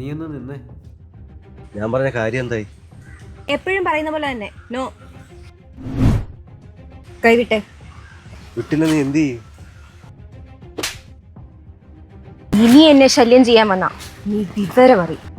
നീ ഒന്ന് നിന്നേ. ഞാൻ പറഞ്ഞ കാര്യം എന്തായി? എപ്പോഴും പറയുന്ന പോലെ തന്നെ. നോ. കൈവിട്ടെ. വിട്ടില്ല നീ എന്ത് ചെയ്യും? ഇനി എന്നെ ശല്യം ചെയ്യാൻ വന്ന. നീ വിവരം അറിയും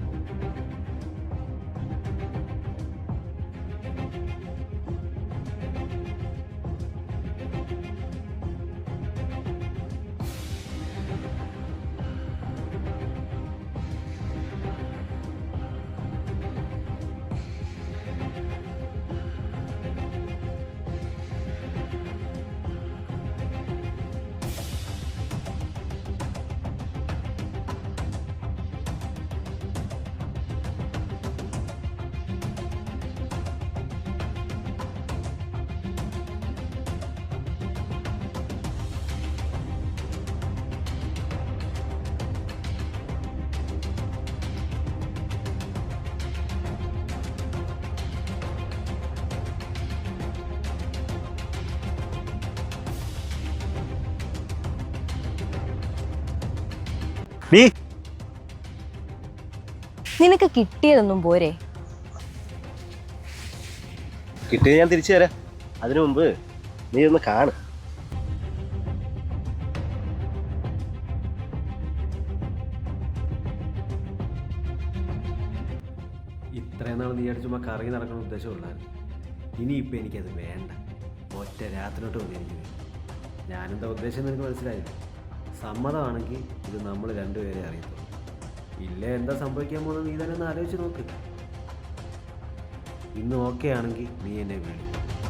നീ? നിനക്ക് കിട്ടിയതൊന്നും പോരെ. കിട്ടിയത് ഞാൻ തിരിച്ചു തരാം. അതിനു മുമ്പ് നീ ഒന്ന് കാണ്. ഇത്രയും നാൾ നീ അടിച്ചുമ്പോൾ കറങ്ങി നടക്കുന്ന ഉദ്ദേശമുള്ളായിരുന്നു ഇനിയിപ്പോൾ എനിക്കത് വേണ്ട. ഒറ്റ രാത്രിയോട്ട് മതി എനിക്ക് ഞാനെന്താ ഉദ്ദേശം നിനക്ക് മനസ്സിലായില്ല? സമ്മതമാണെങ്കിൽ ഇത് നമ്മൾ രണ്ടുപേരെ അറിയത്തുള്ളൂ. ഇല്ല എന്താ സംഭവിക്കാൻ പോകുന്നത്? നീ തന്നെ ഒന്ന് ആലോചിച്ച് നോക്ക്. ഇന്ന് ഓക്കെ ആണെങ്കിൽ നീ എന്നെ വിളിക്കും.